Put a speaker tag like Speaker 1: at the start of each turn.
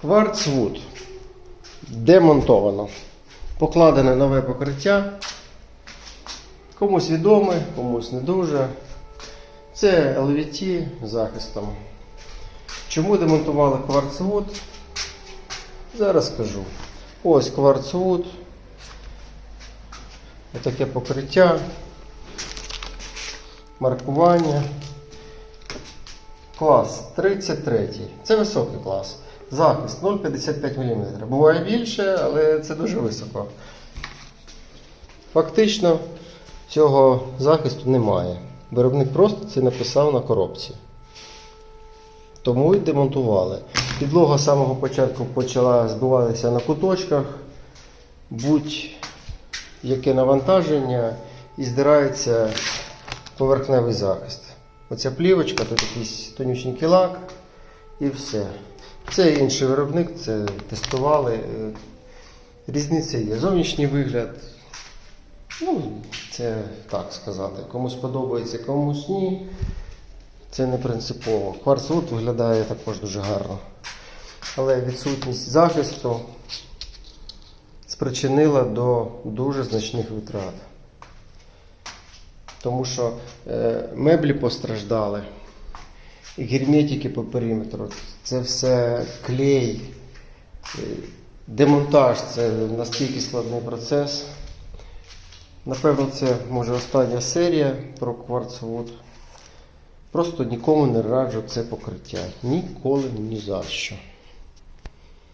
Speaker 1: Кварцвуд. Демонтовано. Покладене нове покриття. Комусь відоме, комусь не дуже. Це LVT захистом. Чому демонтували кварцвуд? Зараз скажу. Ось кварцвуд. Таке покриття. Маркування. Клас 33. Це високий клас. Захист 0,55 мм. Буває більше, але це дуже високо. Фактично цього захисту немає. Виробник просто це написав на коробці. Тому і демонтували. Підлога з самого початку почала збиватися на куточках, будь-яке навантаження і здирається поверхневий захист. Оця плівочка, тут якийсь тонюсінький лак і все. Це інший виробник, це тестували. Е, Різниця є. Зовнішній вигляд. Ну, це так сказати. Комусь подобається, комусь ні. Це не принципово. Кварцвуд виглядає також дуже гарно. Але відсутність захисту спричинила до дуже значних витрат. Тому що е, меблі постраждали, герметики по периметру. Це все клей, е, демонтаж це настільки складний процес. Напевно, це може остання серія про кварцвуд. Просто нікому не раджу це покриття. Ніколи ні за що.